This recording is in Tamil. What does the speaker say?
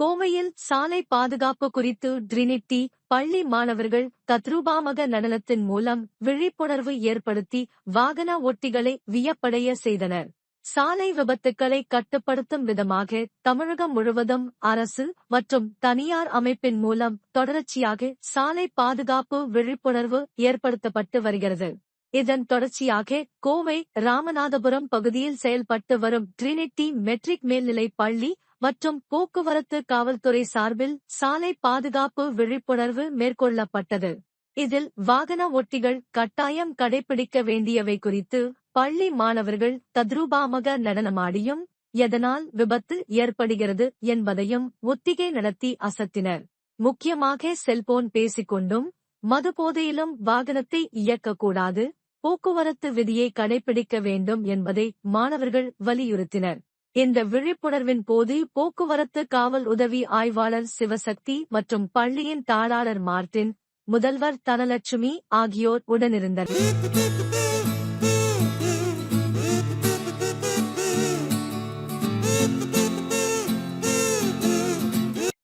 கோவையில் சாலை பாதுகாப்பு குறித்து ட்ரினிட்டி பள்ளி மாணவர்கள் தத்ரூபாமக நடனத்தின் மூலம் விழிப்புணர்வு ஏற்படுத்தி வாகன ஒட்டிகளை வியப்படைய செய்தனர். சாலை விபத்துக்களை கட்டுப்படுத்தும் விதமாக தமிழகம் முழுவதும் அரசு மற்றும் தனியார் அமைப்பின் மூலம் தொடர்ச்சியாக சாலை பாதுகாப்பு விழிப்புணர்வு ஏற்படுத்தப்பட்டு வருகிறது. இதன் தொடர்ச்சியாக கோவை ராமநாதபுரம் பகுதியில் செயல்பட்டு வரும் ட்ரினிட்டி மெட்ரிக் மேல்நிலைப் பள்ளி மற்றும் போக்குவரத்து காவல்துறை சார்பில் சாலை பாதுகாப்பு விழிப்புணர்வு மேற்கொள்ளப்பட்டது. இதில் வாகன ஒட்டிகள் கட்டாயம் கடைபிடிக்க வேண்டியவை குறித்து பள்ளி மாணவர்கள் தத்ரூபாமக நடனமாடியும் எதனால் விபத்து ஏற்படுகிறது என்பதையும் ஒத்திகை நடத்தி அசத்தினர். முக்கியமாக செல்போன் பேசிக்கொண்டும் மதுபோதையிலும் வாகனத்தை இயக்கக்கூடாது போக்குவரத்து விதியை கடைபிடிக்க வேண்டும் என்பதை மாணவர்கள் வலியுறுத்தினர். இந்த விழிப்புணர்வின் போது போக்குவரத்து காவல் உதவி ஆய்வாளர் சிவசக்தி மற்றும் பள்ளியின் தாளாளர் மார்டின் முதல்வர் தனலட்சுமி ஆகியோர் உடனிருந்தனர்.